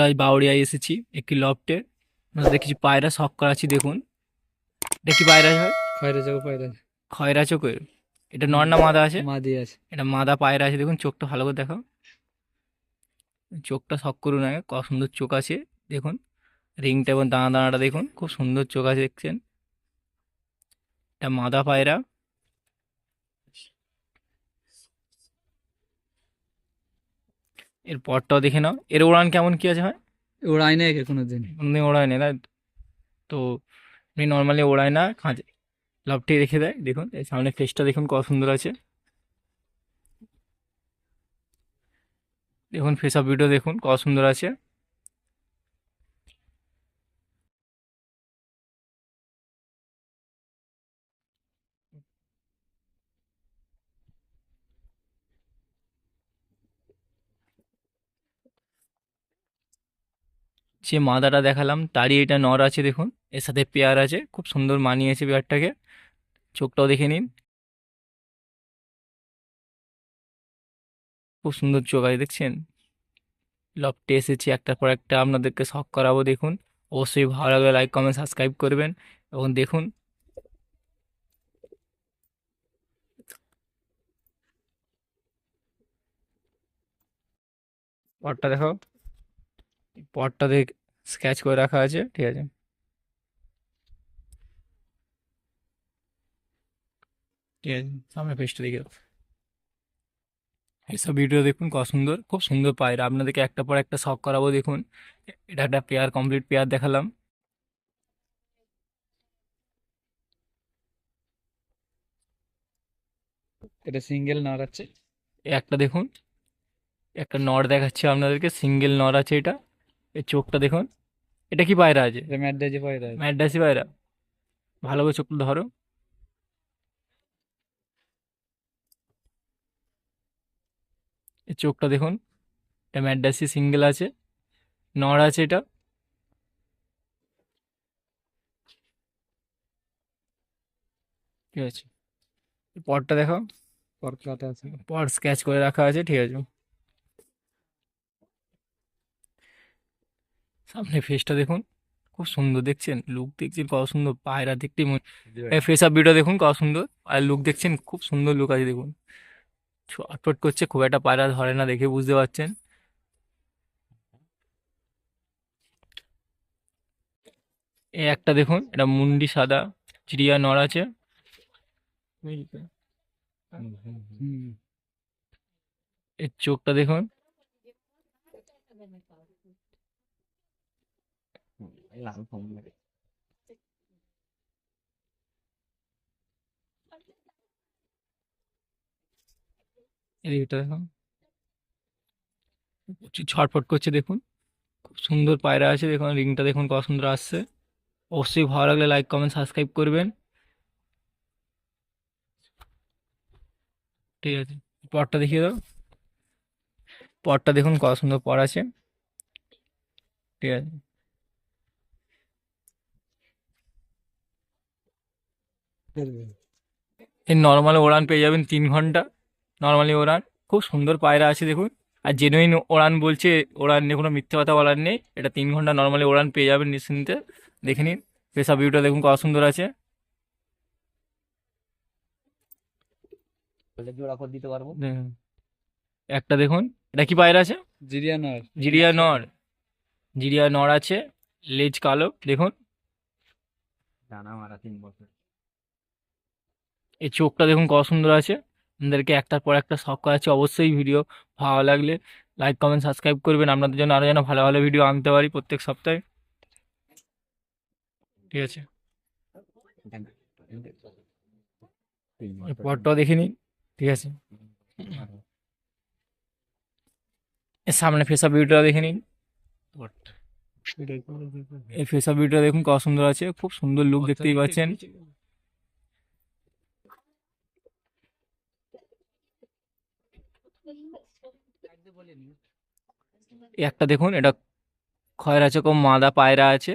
বন্ধুরা আজ বাউরিয়ায় এসেছি একটি লফটে আপনাদের কিছু পায়রা শখ করাচ্ছি দেখুন। কি পায়রা হয়? খয়রা যাব পায়রা। খয়রা চোখের। এটা নর না মাদা আছে? মাদি আছে। এটা মাদা পায়রা আছে দেখুন চোখটা ভালো করে দেখাও। চোখটা শখ করুন আগে কত সুন্দর চোখ আছে দেখুন। রিংটা এবং দানা দানাটা দেখুন খুব সুন্দর চোখ আছে দেখছেন। এটা মাদা পায়রা। এর পরটাও দেখে নাও। এর উড়ান কেমন কি আছে হয় ওড়াই না একে কোনো দিন ওড়ায় না তাই তো? তো এমনি নর্মালি ওড়ায় না খাঁচে লাভটি রেখে দেয় দেখুন এই সামনে ফেসটা দেখুন কত সুন্দর আছে। দেখুন ফেস অফ ভিডিও দেখুন কত সুন্দর আছে। যে মাদাটা দেখালাম, তারই এটা নর আছে দেখুন। এর সাথে পেয়ার আছে, খুব সুন্দর মানিয়েছে পেয়ারটাকে। চোখটাও দেখে নিন। খুব সুন্দর চোখ আছে, দেখছেন? লফটে এসেছি, একটার পর একটা আপনাদেরকে শখ করাবো, দেখুন। অবশ্যই ভালো লাগলে লাইক কমেন্ট সাবস্ক্রাইব করবেন। এবং দেখুন, পটটা দেখো পটটা দেখ স্কেচ করে রাখা আছে, ঠিক আছে? ঠিক আছে সামনে দেখে এইসব ভিডিও দেখুন, কত সুন্দর, খুব সুন্দর পায়রা। আপনাদেরকে একটা পর একটা শখ করাবো, দেখুন। এটা একটা পেয়ার কমপ্লিট পেয়ার দেখালাম। এটা সিঙ্গেল নাড়াচ্ছে এই একটা দেখুন, একটা নর দেখাচ্ছি আপনাদেরকে সিঙ্গেল নর আছে এটা। এই চোখটা দেখুন। এটা কি পায়রা আছে? ম্যাট পায়রা। ম্যাডাসি পায়রা। ভালো করে চোখটা ধরো। এই চোখটা দেখুন এটা ম্যাডাসি সিঙ্গেল আছে নড় আছে এটা। ঠিক আছে। পরটা দেখো পরকাতে আছে। পর স্কেচ করে রাখা আছে ঠিক আছে। সামনে ফেসটা দেখুন খুব সুন্দর দেখছেন? লুক দেখছেন কত সুন্দর পায়রা দেখতে ফেস আপ ভিডিও দেখুন কত সুন্দর। আর লুক দেখছেন খুব সুন্দর লুক আছে দেখুন। ছটফট করছে খুব একটা পায়রা ধরে না দেখে বুঝতে পারছেন। এ একটা দেখুন এটা মুন্ডি সাদা চিড়িয়া নর আছে। এর চোখটা দেখুন এদিকটা দেখুন প্রচুর ছটফট করছে, দেখুন। খুব সুন্দর পায়রা আছে, দেখুন, রিংটা দেখুন, কত সুন্দর আসছে। অবশ্যই ভালো লাগলে লাইক কমেন্ট সাবস্ক্রাইব করবেন। ঠিক আছে পরটা দেখিয়ে দাও। পরটা দেখুন, কত সুন্দর পর আছে। ঠিক আছে। এই নর্মাল ওড়ান পেয়ে যাবেন তিন ঘণ্টা। নর্মালি ওড়ান। খুব সুন্দর পায়রা আছে দেখুন। আর জেনুইন ওড়ান বলছে ওড়ান নিয়ে কোনো মিথ্যে কথা বলার নেই। এটা তিন ঘণ্টা নর্মালি ওড়ান পেয়ে যাবেন নিশ্চিন্তে। দেখে নিন। পেশা ভিউটা দেখুন কত সুন্দর আছে। দিতে পারব। একটা দেখুন। এটা কি পায়রা আছে? জিরিয়া নর। জিরিয়া নর। জিরিয়া নর আছে। লেজ কালো দেখুন। ডানা মারা তিন বছর। এই চোখটা দেখুন কত সুন্দর আছে। আপনাদেরকে একটার পর একটা শখ করা আছে অবশ্যই ভিডিও ভালো লাগলে লাইক কমেন্ট সাবস্ক্রাইব করবেন। আপনাদের জন্য আরও যেন ভালো ভালো ভিডিও আনতে পারি প্রত্যেক সপ্তাহে। ঠিক আছে। পরটাও দেখে নিন। ঠিক আছে। এর সামনে ফেসা ভিডিওটা দেখে নিন। এই ফেসা ভিডিওটা দেখুন কত সুন্দর আছে। খুব সুন্দর লুক দেখতেই পাচ্ছেন। একটা দেখুন এটা খয়ের আছে কম মাদা পায়রা আছে।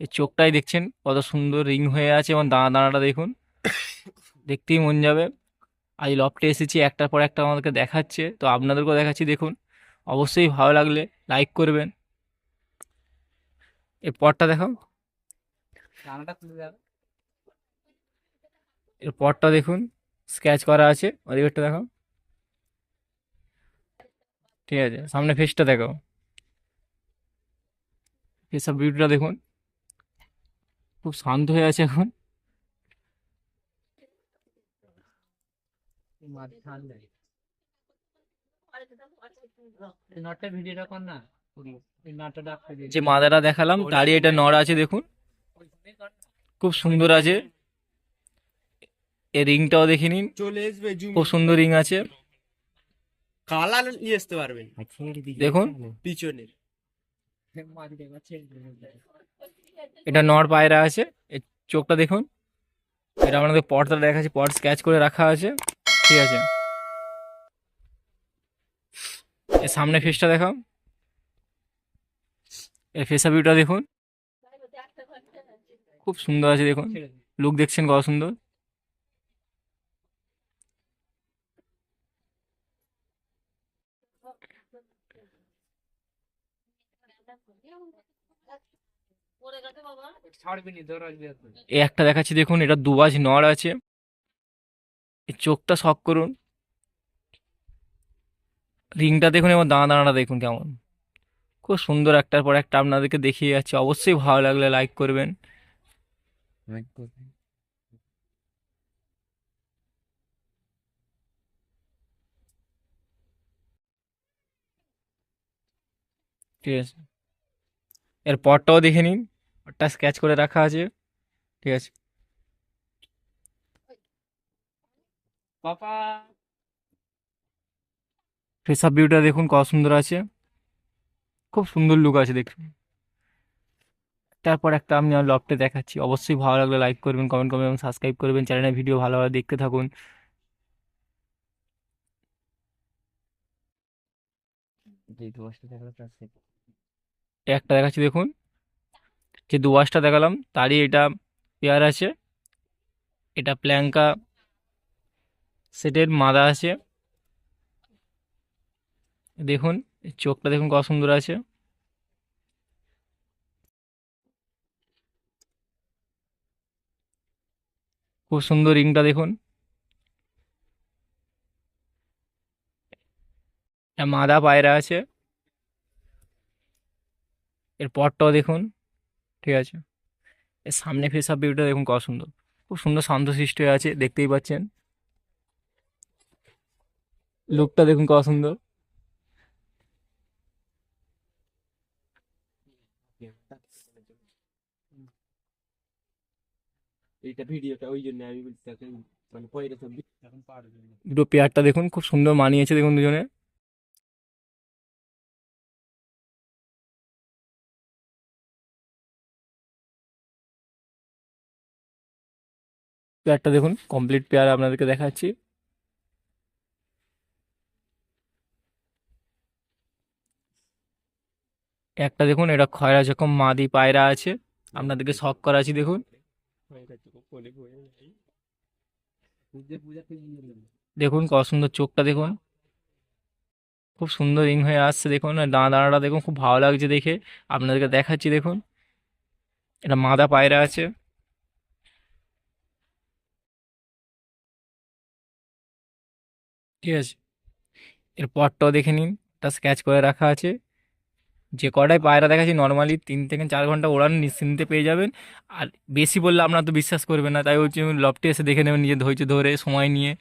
এই চোখটাই দেখছেন কত সুন্দর রিং হয়ে আছে এবং দানা দানাটা দেখুন। দেখতেই মন যাবে। আজ লফটে এসেছি একটার পর একটা আমাদেরকে দেখাচ্ছে। তো আপনাদেরকেও দেখাচ্ছি দেখুন। অবশ্যই ভালো লাগলে লাইক করবেন। এর পরটা দেখাও। এর পরটা দেখুন স্ক্যাচ করা আছে। ওদিকেরটা দেখাও। ঠিক আছে, সামনে ফেসটা দেখাও। ফেসটা বিউটিটা দেখুন। খুব শান্ত হয়ে আছে এখন। এই এই যে মাদাটা দেখালাম, তারই এটা নড় আছে, দেখুন। খুব সুন্দর আছে। এর রিংটাও দেখে নিন। খুব সুন্দর রিং আছে। কালার নিয়ে আসতে পারবেন। দেখুন। পিছনের। এটা নর পায়রা আছে। এর চোখটা দেখুন। এটা আপনাদের পটটা দেখাচ্ছে পট স্ক্যাচ করে রাখা আছে। ঠিক আছে। এর সামনে ফেসটা দেখাও। এর ফেসা ভিউটা দেখুন। খুব সুন্দর আছে দেখুন। লুক দেখছেন কত সুন্দর ছাড়বি নি ধর আসবি এখন। এই একটা দেখাচ্ছি দেখুন এটা দুবাজ নড় আছে। চোখটা শখ করুন। রিংটা দেখুন এবং দানা দাঁড়াটা দেখুন কেমন। খুব সুন্দর একটার পর একটা আপনাদেরকে দেখিয়ে যাচ্ছে। অবশ্যই ভালো লাগলে লাইক করবেন। ঠিক আছে। এর পরটাও দেখে নিন। পরটা স্কেচ করে রাখা আছে। ঠিক আছে। পাপা। আপ ভিউটা দেখুন কত সুন্দর আছে। খুব সুন্দর লুক আছে দেখুন তারপর একটা আমি লফটে দেখাচ্ছি। অবশ্যই ভালো লাগলে লাইক করবেন কমেন্ট করবেন এবং সাবস্ক্রাইব করবেন। চ্যানেলের ভিডিও ভালোভাবে দেখতে থাকুন। একটা দেখাচ্ছি দেখুন। যে দুবাসটা দেখালাম, তারই এটা পেয়ার আছে। এটা প্ল্যাঙ্কা সেটের মাদা আছে। দেখুন চোখটা দেখুন কত সুন্দর আছে। খুব সুন্দর রিংটা দেখুন। মাদা পায়রা আছে। এর পরটাও দেখুন। ঠিক আছে? এর সামনে ফেস আপ ভিউটা দেখুন কত সুন্দর। খুব সুন্দর শান্ত শান্তশিষ্ট হয়ে আছে দেখতেই পাচ্ছেন। লুকটা দেখুন কত সুন্দর। এইটা ভিডিওটা ওই জন্য আমি বলছি মানে দুটো পেয়ারটা দেখুন খুব সুন্দর মানিয়েছে দেখুন দুজনে। পেয়ারটা দেখুন কমপ্লিট পেয়ার আপনাদেরকে দেখাচ্ছি। একটা দেখুন, এটা খয়রা যখন মাদি পায়রা আছে, আপনাদেরকে শখ করা আছে, দেখুন। দেখুন, কত সুন্দর চোখটা, দেখুন। খুব সুন্দর রিং হয়ে আসছে, দেখুন, আর দাঁড়াটা দেখুন, খুব ভালো লাগছে দেখে। আপনাদেরকে দেখাচ্ছি, দেখুন। এটা মাদা পায়রা আছে। ঠিক আছে? এর পটটাও দেখে নিন তা স্ক্যাচ করে রাখা আছে। যে কটায় পায়রা দেখাচ্ছি নর্মালি তিন থেকে চার ঘণ্টা ওড়ান নিশ্চিন্তে পেয়ে যাবেন। আর বেশি বললে আপনার তো বিশ্বাস করবেন না, তাই হচ্ছে লফটে এসে দেখে নেবেন নিজে ধৈর্য ধরে, সময় নিয়ে।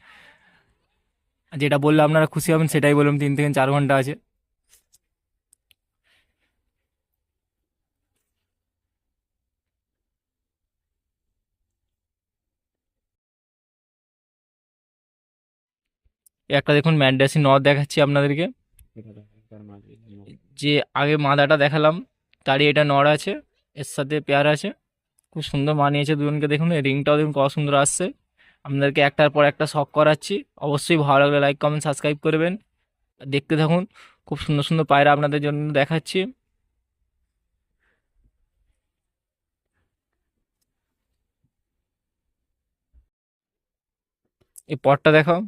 যেটা বললে আপনারা খুশি হবেন, সেটাই বললাম, তিন থেকে চার ঘণ্টা আছে। একটা দেখুন ম্যান্ডাসি নথ দেখাচ্ছি আপনাদেরকে। যে আগে মাদাটা দেখালাম, তারই এটা নড় আছে, এর সাথে পেয়ার আছে। খুব সুন্দর মানিয়েছে দুজনকে দেখুন রিংটাও দেখুন কত সুন্দর আসছে। আপনাদেরকে একটার পর একটা শখ করাচ্ছি, অবশ্যই ভালো লাগলে লাইক কমেন্ট সাবস্ক্রাইব করবেন। দেখতে থাকুন, খুব সুন্দর সুন্দর পায়রা আপনাদের জন্য দেখাচ্ছি। এই পটটা দেখাও।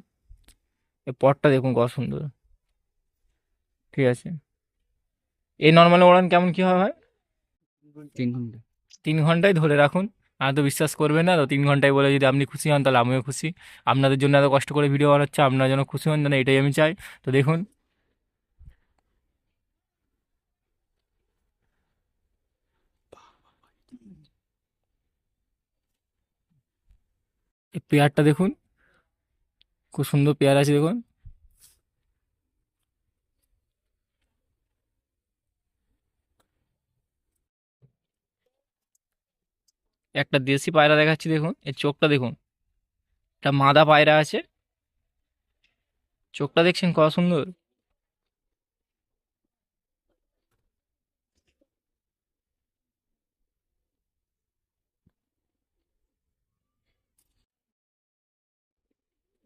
এই পটটা দেখুন কত সুন্দর। ঠিক আছে। এই নর্মাল ওড়ান কেমন কি হয় ভাই? তিন ঘণ্টা। তিন ঘন্টায় ধরে রাখুন। আর তো বিশ্বাস করবেন না তো তিন ঘন্টায় বলে যদি আপনি খুশি হন তাহলে আমিও খুশি। আপনাদের জন্য এত কষ্ট করে ভিডিও বানাচ্ছে আপনারা যেন খুশি হন যেন এটাই আমি চাই। তো দেখুন। এই পেয়ারটা দেখুন। খুব সুন্দর পেয়ার আছে, দেখুন। একটা দেশি পায়রা দেখাচ্ছি, দেখুন। এর চোখটা দেখুন। একটা মাদা পায়রা আছে। চোখটা দেখছেন কত সুন্দর?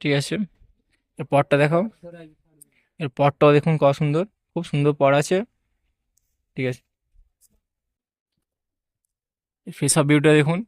ঠিক আছে। এর পটটা দেখাও। এর পটটাও দেখুন কত সুন্দর, খুব সুন্দর পট আছে। ঠিক আছে। ফেস অফ ভিউটা দেখুন।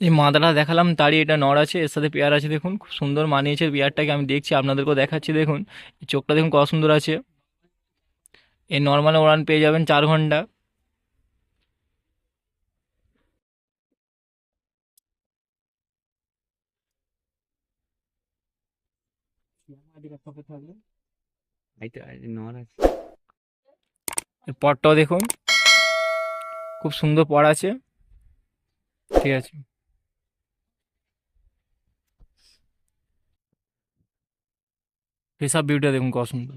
এই মাদাটা দেখালাম তারই এটা নড় আছে এর সাথে পেয়ার আছে দেখুন খুব সুন্দর মানিয়েছে পেয়ারটাকে আমি দেখছি আপনাদেরকেও দেখাচ্ছি দেখুন এই চোখটা দেখুন কত সুন্দর আছে। এই নর্মাল উড়ান পেয়ে যাবেন চার ঘণ্টা। পরটাও দেখুন খুব সুন্দর পড় আছে। ঠিক আছে। অফ ভিউটা দেখুন কত সুন্দর।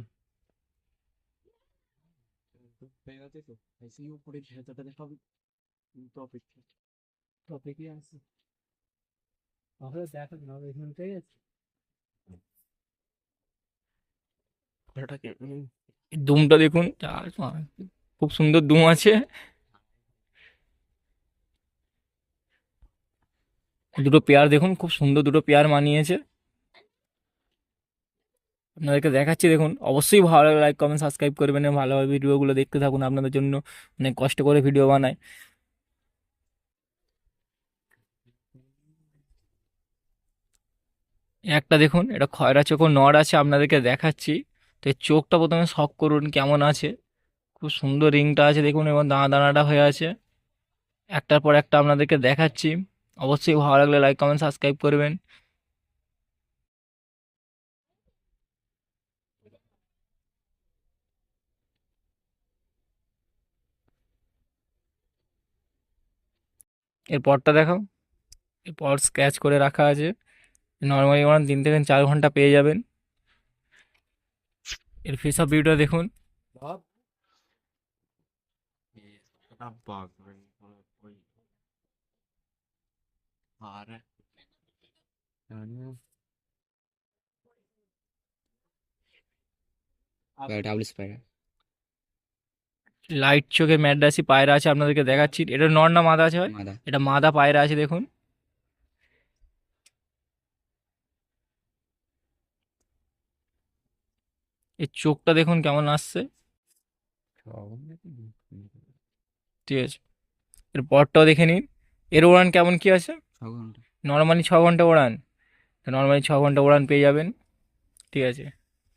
দুমটা দেখুন খুব সুন্দর দুম আছে। দুটো পেয়ার দেখুন, খুব সুন্দর দুটো পেয়ার মানিয়েছে। আপনাদেরকে দেখাচ্ছি, দেখুন, অবশ্যই ভালো লাগে লাইক কমেন্ট সাবস্ক্রাইব করবেন ভালোভাবে ভিডিওগুলো দেখতে থাকুন আপনাদের জন্য। অনেক কষ্ট করে ভিডিও বানায় একটা দেখুন এটা খয়রা চোখ নড় আছে, আপনাদেরকে দেখাচ্ছি। তো এর চোখটা প্রথমে শখ করুন, কেমন আছে? খুব সুন্দর রিংটা আছে, দেখুন, এবং দানা দানাটা হয়ে আছে। একটার পর একটা আপনাদেরকে দেখাচ্ছি। অবশ্যই ভালো লাগলে লাইক কমেন্ট সাবস্ক্রাইব করবেন। এর পরটা দেখাও। এরপর স্ক্র্যাচ করে রাখা আছে। নর্মালি ওখানে তিন থেকে চার ঘণ্টা পেয়ে যাবেন। এর ফেস অফ ভিউটা দেখুন সব বাঘ ওই ডাবল স্পাইডার লাইট চোখে ম্যাড্রাসি পায়রা আছে আপনাদেরকে দেখাচ্ছি। এটা নর না মাদা আছে ভাই? এটা মাদা পায়রা আছে দেখুন। এর চোখটা দেখুন কেমন আসছে। ঠিক আছে। এর পরটাও দেখে নিন। এর উড়ান কেমন কি আছে? ঘণ্টা। নর্মালি ছ ঘণ্টা উড়ান নর্মালি ছ ঘণ্টা ওড়ান পেয়ে যাবেন। ঠিক আছে।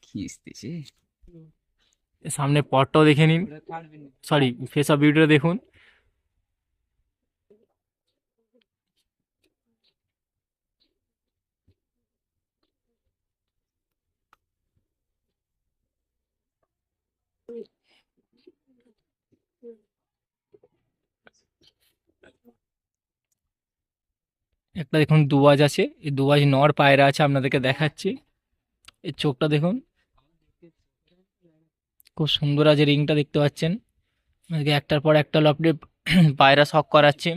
কি সামনে পটটাও দেখে নিন। সরি ফেস অফ দেখুন। একটা দেখুন দুবাজ আছে এই দুবাজ নর পায়রা আছে আপনাদেরকে দেখাচ্ছি। এর চোখটা দেখুন খুব সুন্দর আছে রিংটা দেখতে পাচ্ছেন। একটার পর একটা লপটে পায়রা শখ করাচ্ছি।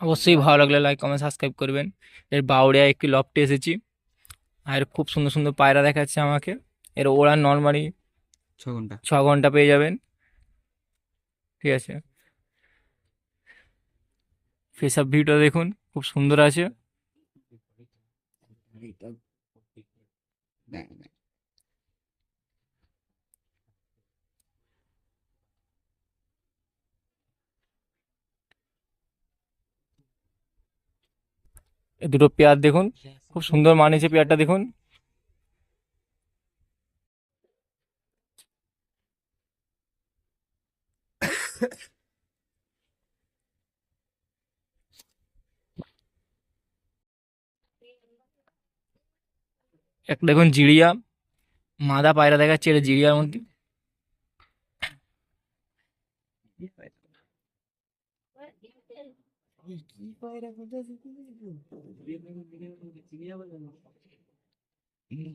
অবশ্যই ভালো লাগলে লাইক কমেন্ট সাবস্ক্রাইব করবেন। এর বাউড়িয়া একটি লপটে এসেছি। আর খুব সুন্দর সুন্দর পায়রা দেখাচ্ছে আমাকে। এর ওড়ান নর্মালি ছ ঘণ্টা। ছ ঘণ্টা পেয়ে যাবেন। ঠিক আছে। ফেস অফ ভিউটা দেখুন, খুব সুন্দর আছে এইটা দেখ দেখ। এই দুটো পেয়ার দেখুন, খুব সুন্দর মানিয়েছে পেয়ারটা দেখুন একটা দেখুন জিরিয়া মাদা পায়রা দেখাচ্ছে এটা জিরিয়ার মধ্যে।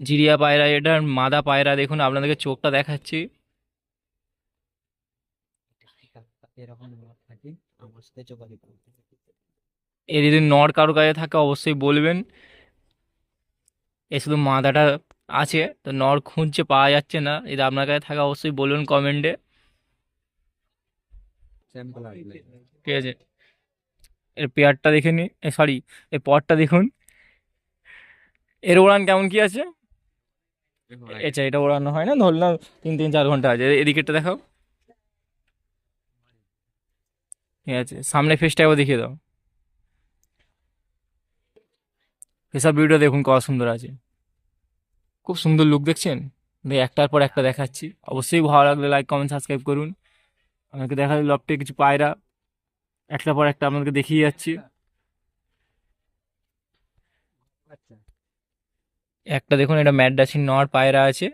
জিরিয়া পায়রা এটা মাদা পায়রা দেখুন, আপনাদেরকে চোখটা দেখাচ্ছি। এর যদি নর কারও কাছে থাকে, অবশ্যই বলবেন। এ শুধু মাদাটা আছে তো নর খুঁজছে পাওয়া যাচ্ছে না। এটা আপনার কাছে থাকা অবশ্যই বলুন কমেন্টে ঠিক আছে। এর পেয়ারটা দেখে নি সরি এর পরটা দেখুন। এর ওড়ান কেমন কি আছে? আচ্ছা এটা ওড়ানো হয় না? ধরলাম তিন তিন চার ঘণ্টা আছে। এদিকেরটা দেখাও। ঠিক আছে সামনে ফেসটা একবার দেখিয়ে দাও। এসব ভিডিও দেখুন, কত সুন্দর আছে। খুব সুন্দর লুক দেখছেন? দেখ একটার পর একটা দেখাচ্ছি। অবশ্যই ভালো লাগলে লাইক কমেন্ট সাবস্ক্রাইব করুন। আপনাকে দেখা লপটে কিছু পায়রা। একটার পর একটা আপনাদেরকে দেখিয়ে যাচ্ছি। একটা দেখুন, এটা ম্যাডাসিন নর পায়রা আছে।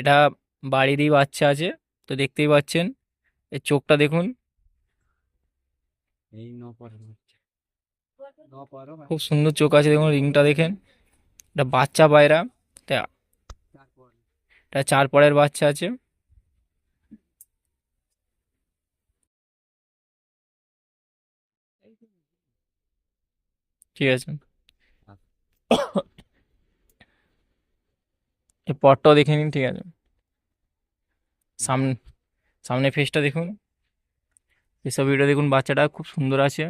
এটা বাড়িরই বাচ্চা আছে, তো দেখতেই পাচ্ছেন। এর চোখটা দেখুন। এই খুব সুন্দর চোখ আছে, দেখুন, রিংটা দেখেন। এটা বাচ্চা পায়রা, এটা চার পরের বাচ্চা আছে। ঠিক আছে। এই পরটাও দেখে নিন, ঠিক আছে। সামনে সামনে ফেসটা দেখুন। এসব ভিডিও দেখুন, বাচ্চাটা খুব সুন্দর আছে।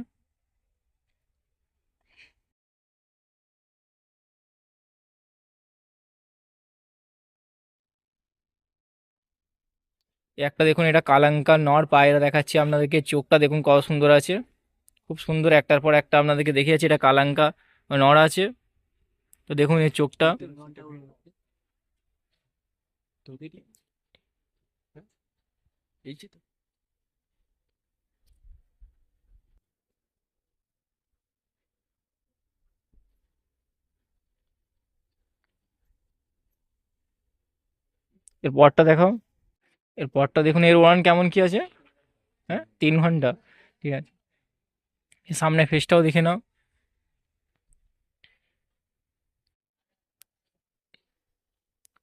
একটা দেখুন, এটা কালাঙ্কা নর পায়রা দেখাচ্ছি আপনাদেরকে। চোখটা দেখুন কত সুন্দর আছে। খুব সুন্দর একটার পর একটা আপনাদেরকে দেখিয়েছি, এটা কালাঙ্কা নর আছে। তো দেখুন এই চোখটা। এর পরটা দেখাও। এর পরটা দেখুন, এর ওয়ান কেমন কি আছে? হ্যাঁ তিন ঘণ্টা। ঠিক আছে। সামনে ফেসটাও দেখে নাও।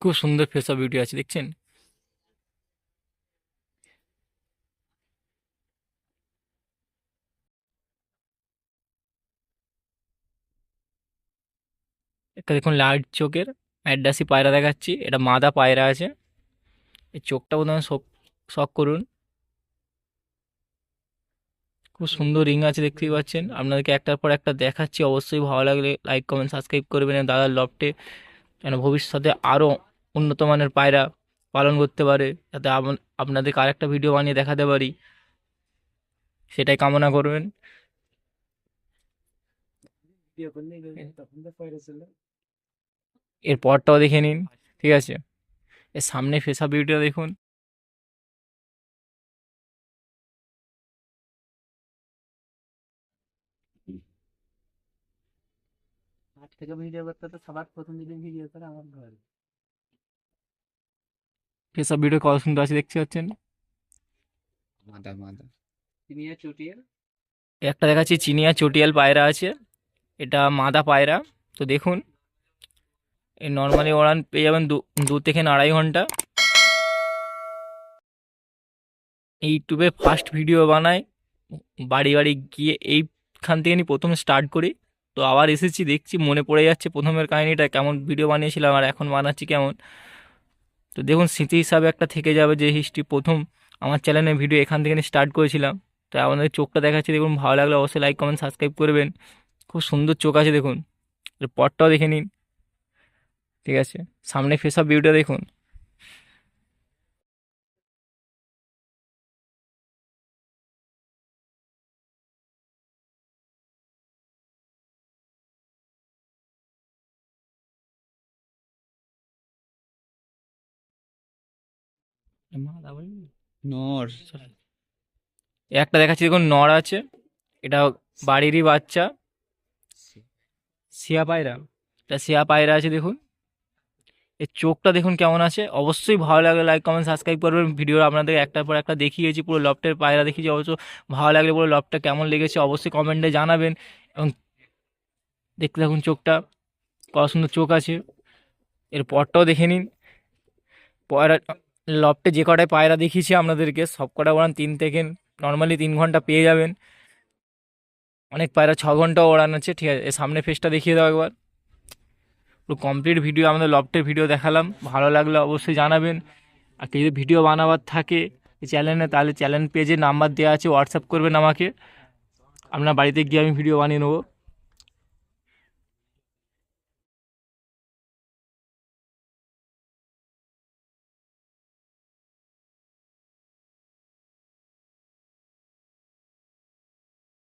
খুব সুন্দর ফেস অফ বিউটি আছে, দেখছেন? একটা দেখুন লাইট চোখের ম্যাডাসি পায়রা দেখাচ্ছি। এটা মাদা পায়রা আছে। এই চোখটা প্রথমে শখ শক করুন। খুব সুন্দর রিং আছে দেখতেই পাচ্ছেন। আপনাদেরকে একটার পর একটা দেখাচ্ছি অবশ্যই ভালো লাগলে লাইক কমেন্ট সাবস্ক্রাইব করবেন দাদার লফটে যেন ভবিষ্যতে আরও উন্নত মানের পায়রা পালন করতে পারে যাতে আপ- আপনাদেরকে আরেকটা ভিডিও বানিয়ে দেখাতে পারি। সেটাই কামনা করবেন। ভিডিও করলে তখন তো পয়রা ছিল এর পরটাও দেখে নিন ঠিক আছে? এর সামনে ফেসা ভিডিও দেখুন। আজ থেকে ভিডিও করতে তো সবার প্রথম দিন ভিডিও করে আমার ঘর। ফেসা ভিডিও কত সুন্দর আছে দেখতে পাচ্ছেন? মাদা মাদা চিনিয়া চটিয়া একটা দেখাচ্ছি চিনিয়া চটিয়াল পায়রা আছে। এটা মাদা পায়রা। তো দেখুন এই নর্মালি ওড়ান পেয়ে যাবেন দু থেকে আড়াই ঘণ্টা। ইউটিউবে ফার্স্ট ভিডিও বানাই, বাড়ি বাড়ি গিয়ে এইখান থেকে প্রথম স্টার্ট করি। তো আবার এসেছি, দেখছি, মনে পড়ে যাচ্ছে প্রথমের কাহিনিটা, কেমন ভিডিও বানিয়েছিলাম আর এখন বানাচ্ছি কেমন। তো দেখুন, স্মৃতি হিসাবে একটা থেকে যাবে যে হিস্ট্রি প্রথম। আমার চ্যানেলে ভিডিও এখান থেকে স্টার্ট করেছিলাম। তো আপনাদের চোখটা দেখাচ্ছি, দেখুন, ভালো লাগলে অবশ্যই লাইক কমেন্ট সাবস্ক্রাইব করবেন। খুব সুন্দর চোখ আছে, দেখুন। এর পরটাও দেখে নিন। ঠিক আছে? সামনে ফেস অফ ভিউটা দেখুন। নর। একটা দেখাচ্ছি দেখুন নর আছে। এটা বাড়িরই বাচ্চা। শিয়া পায়রা। এটা শিয়া পায়রা আছে দেখুন। এর চোখটা দেখুন কেমন আছে। অবশ্যই ভালো লাগলে লাইক কমেন্ট সাবস্ক্রাইব করবেন। ভিডিও আপনাদের একটার পর একটা দেখিয়েছি, পুরো লফটের পায়রা দেখিয়েছি। অবশ্য ভালো লাগলে পুরো লফটটা কেমন লেগেছে অবশ্যই কমেন্টে জানাবেন। এবং দেখতে দেখুন চোখটা, কত সুন্দর চোখ আছে। এর পরটাও দেখে নিন। পয়রা, লফটে যে কটায় পায়রা দেখিয়েছি আপনাদেরকে, সব কটা ওড়ান তিন থেকে নর্মালি তিন ঘণ্টা পেয়ে যাবেন। অনেক পায়রা ছ ঘন্টাও ওড়ান আছে, ঠিক আছে। এর সামনে ফেসটা দেখিয়ে দাও একবার। কমপ্লিট ভিডিও আমাদের লফটের ভিডিও দেখালাম। ভালো লাগলে অবশ্যই জানাবেন। আর কেউ যদি ভিডিও বানাবার থাকে চ্যানেলে তাহলে চ্যানেল পেজে নাম্বার দেওয়া আছে হোয়াটসঅ্যাপ করবেন আমাকে। আপনার বাড়িতে গিয়ে আমি ভিডিও বানিয়ে নেব।